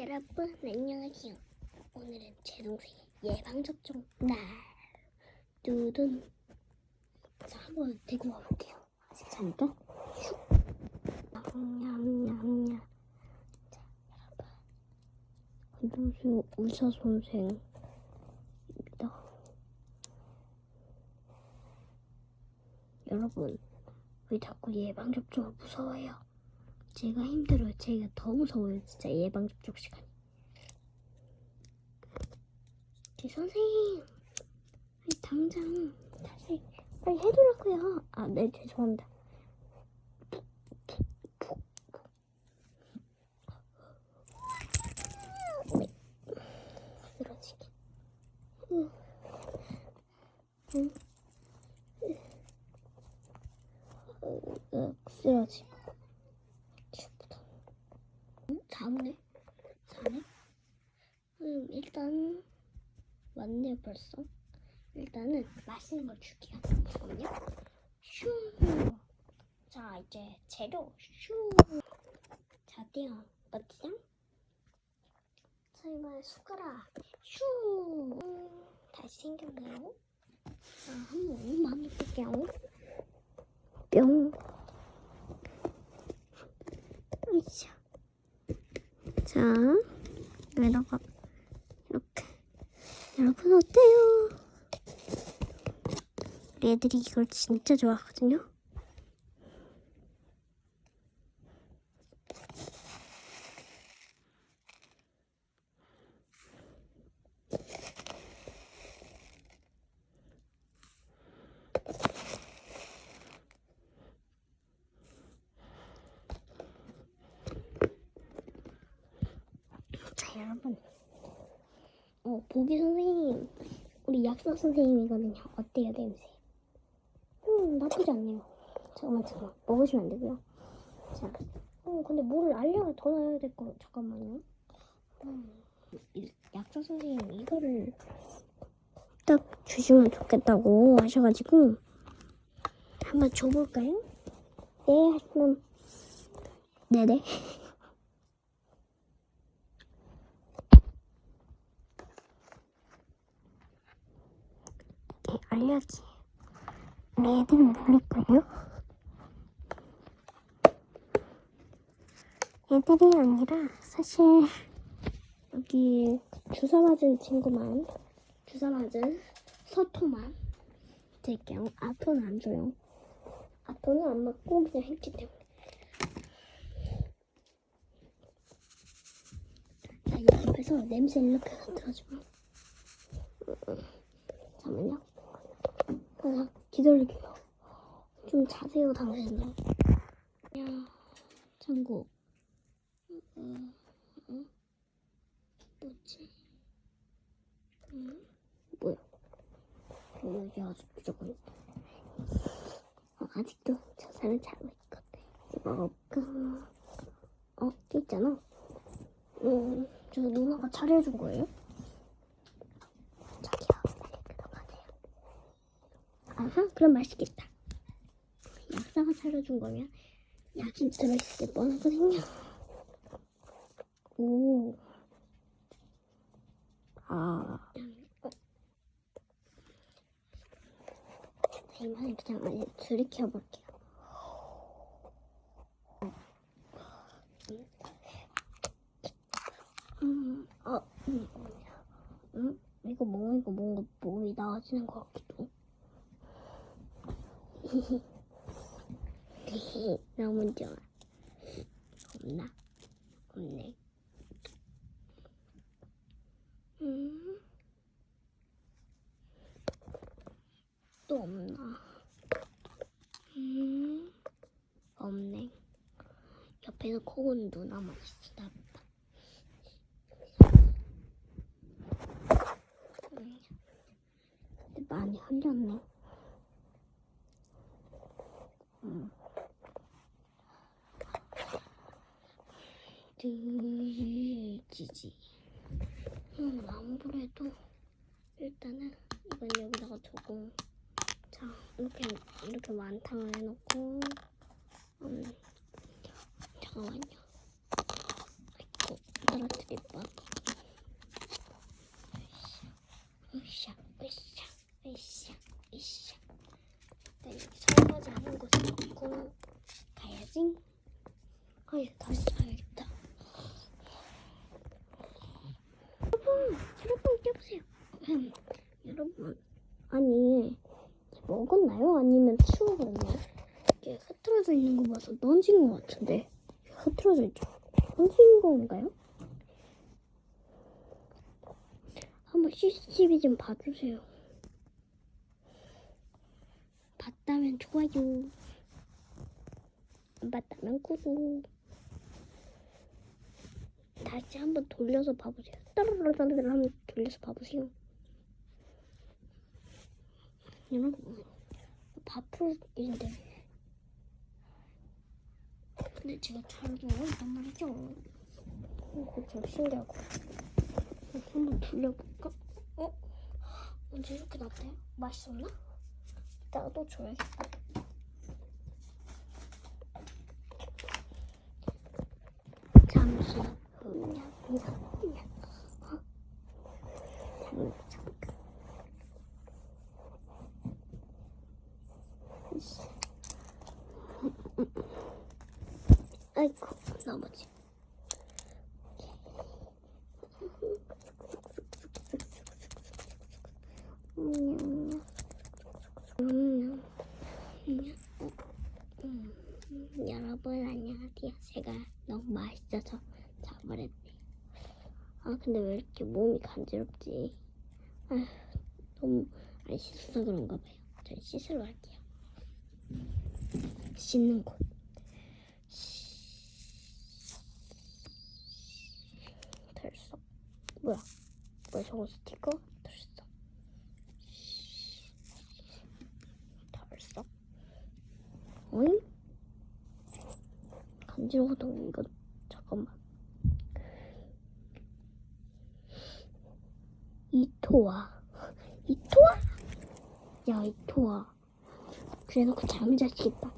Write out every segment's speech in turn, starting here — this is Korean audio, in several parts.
여러분 안녕하세요. 오늘은 제 동생 예방접종 날 두둔 자 한번 데리고 와볼게요. 아직 자니까 슉 냠냠냠 자 여러분 안녕하세요 의사 선생입니다. 여러분 왜 자꾸 예방접종을 무서워해요? 제가 힘들어요. 제가 더 무서워요. 진짜 예방접종 시간이. 제 선생님, 당장 다시 빨리 해두라고요. 아, 네 죄송합니다. 네. 쓰러지기. 응. 응. 응. 쓰러지. 응? 자네? 자네? 음, 일단 왔네 벌써. 일단은 맛있는 걸 줄게요. 잠깐만요. 슈. 자 이제 재료 슈. 자 띠용 버티장. 자 이번에 숟가락 슈. 음, 다시 생겼네요. 자 한번 볼게요. 뿅. 으쌰. 자, 이렇게. 여러분 어때요? 우리 애들이 이걸 진짜 좋아하거든요. 자, 여러분. 어, 보기 선생님. 우리 약사 선생님이거든요. 어때요, 냄새? 음, 나쁘지 않네요. 잠깐만, 잠깐만. 먹으시면 안 되고요. 자. 어, 근데 물을 알약을 더 넣어야 될 거, 잠깐만요. 음, 이 약사 선생님, 이거를 딱 주시면 좋겠다고 하셔가지고, 한번 줘볼까요? 네, 하시면, 네네. 알약이 우리 애들은 모를걸요? 애들이 아니라 사실 여기 주사 맞은 친구만 주사 맞은 서토만 드릴게요. 아토는 안 줘요. 아토는 안 맞고 그냥 했기 때문에. 자 이 옆에서 냄새 이렇게 들어주면. 잠깐만요. 그냥 기다릴게요. 좀 자세요, 당신들. 야, 참고. 어, 어, 뭐지? 음, 뭐야? 여기 아주 무조건 있다. 어, 아직도 저사를 자고 있거든. 먹을까? 어, 있잖아. 음, 저 누나가 차려준 거예요 빨리 들어가세요. 아하, 그럼 맛있겠다. 약사가 차려준 거면 약이 들어있을 뻔하거든요. 오. 아. 이번엔 그냥 아예 줄이 켜볼게요. 음, 어, 음, 음, 이거 뭐, 이거 뭔가 몸이 나아지는 것 같기도. 너무 좋아. 없나? 없네. 음. 또 없나? 음. 없네. 옆에는 코고는 누나만 있어. 나 보다. 음. 많이 흘렸네. 음. 드지지. 음, 아무래도 일단은 이건 여기다가 두고 자 이렇게 이렇게 완탕을 해놓고 음 잠깐만요. 아이고 떨어뜨릴 뻔. 으쌰, 으쌰, 으쌰, 으쌰. 나 여기 설거지 하는 곳에 놓고 가야지. 아유, 다시 자야겠다. 여러분, 여러분, 여보세요. 음, 여러분, 아니, 먹었나요? 아니면 치워버렸나요? 이게 흐트러져 있는 거 봐서 던진 것 같은데. 흐트러져 있죠? 던진 건가요? 한번 CCTV 좀 봐주세요. 봤다면 좋아요. 안 봤다면 구독. 다시 한번 돌려서 봐보세요. 따르르르르 한번 돌려서 봐보세요. 여러분, 밥풀인데. 근데 제가 잘 먹었단 말이죠. 이거 좀 신기하고. 한번 돌려볼까? 어? 언제 이렇게 났대요? 맛있었나? 이따가 또 줘야겠다. 잠시 후냐, 후냐. 어? 잠깐, 잠깐. 이씨. 아이고, 넘어지. 음, 음, 음, 음, 여러분 안녕하세요. 제가 너무 맛있어서 자버렸네. 아 근데 왜 이렇게 몸이 간지럽지? 아 너무 안 씻어서 그런가 봐요. 저 씻으러 갈게요. 씻는 곳. 털썩. 뭐야? 뭐야 저거 스티커? 털썩. 털썩. 어잉? 간지러워도 이거 잠깐만. 이토와 이토와? 야 이토와. 그래놓고 잠을 자시겠다.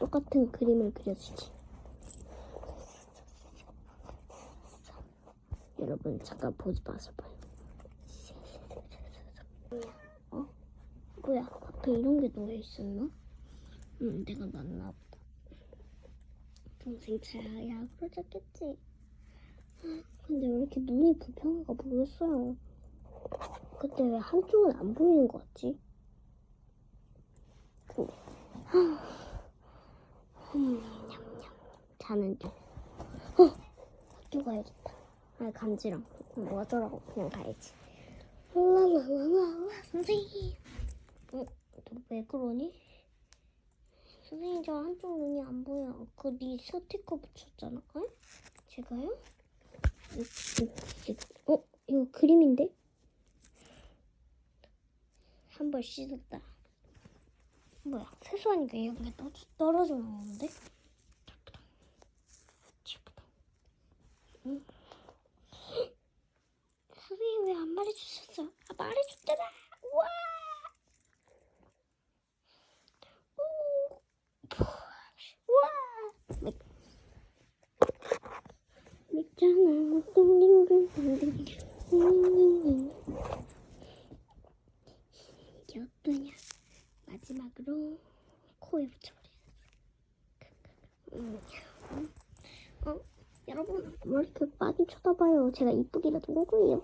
똑같은 그림을 그려주지. 여러분 잠깐 보지 마세요. 어? 뭐야? 앞에 이런 게 놓여 있었나? 응, 내가 놨나 보다. 동생 잘 약으로 잤겠지. 근데 왜 이렇게 눈이 불편한가 모르겠어요. 그때 왜 한쪽은 안 보이는 것 같지? 자는 중. 어, 학교 가야겠다. 아, 간지러. 뭐 어쩌라고 그냥 가야지. 선생님. 어, 너왜 그러니? 선생님 저 한쪽 눈이 안 보여. 그네 스티커 붙였잖아. 어? 제가요? 어, 이거 그림인데? 한 번 씻었다. 뭐야? 세수하니까 떠, 떨어져 나오는데? 응? 선생님 왜 안 말해주셨어? 아 말해줬잖아. 우와. 오. 우와. 맥. 마지막으로 코에 붙여버려. 음. 어, 여러분 왜 이렇게 많이 쳐다봐요? 제가 이쁘기라도 온 거예요.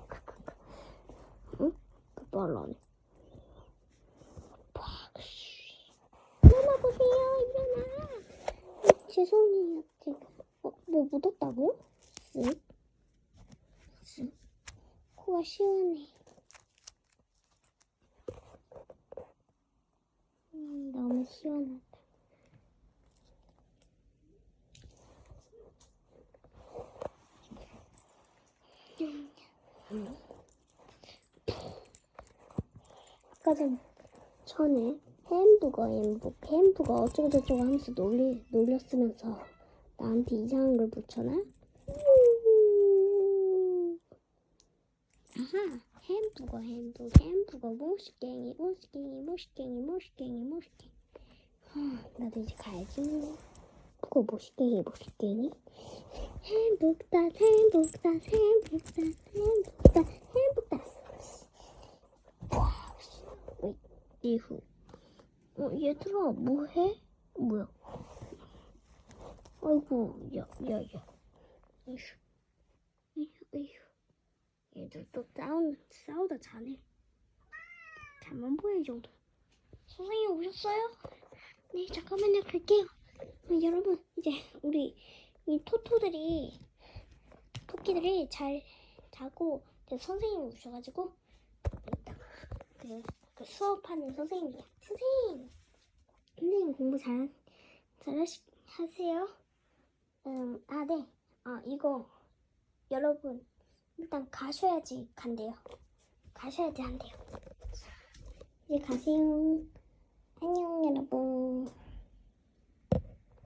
응? 그말 안 해. 일어나 보세요, 일어나. 어, 죄송해요. 제가 어, 뭐 묻었다고? 쓱. 쓱. 코가 시원해. 음, 너무 시원하다. 아까 전 전에 햄버거 햄버거 햄버거 어쩌고저쩌고 하면서 놀리, 놀렸으면서 나한테 이상한 걸 붙여놔? 아하 햄버거 햄버거 햄버거 모시갱이 모시갱이 모시갱이 모시갱이 하, 나도 이제 가야지 그거 멋있게 멋있게니? 행복다 행복다 행복다 행복다 행복다 와, 씨. 어, 이후 어, 얘들아 뭐해? 뭐야? 아이고 야야야 이휴 이휴 이휴 얘들 또 싸우, 싸우다 자네. 잠만 이 정도. 선생님 오셨어요? 네 잠깐만요 갈게요. 어, 여러분 이제 우리 이 토토들이 토끼들이 잘 자고 이제 선생님이 오셔가지고 이따 그, 그 수업하는 선생님이야 선생님! 선생님 공부 잘 잘하시 하세요? 음 아 네. 아 이거 여러분 일단 가셔야지 간대요. 가셔야지 한대요. 이제 가세요. 안녕 여러분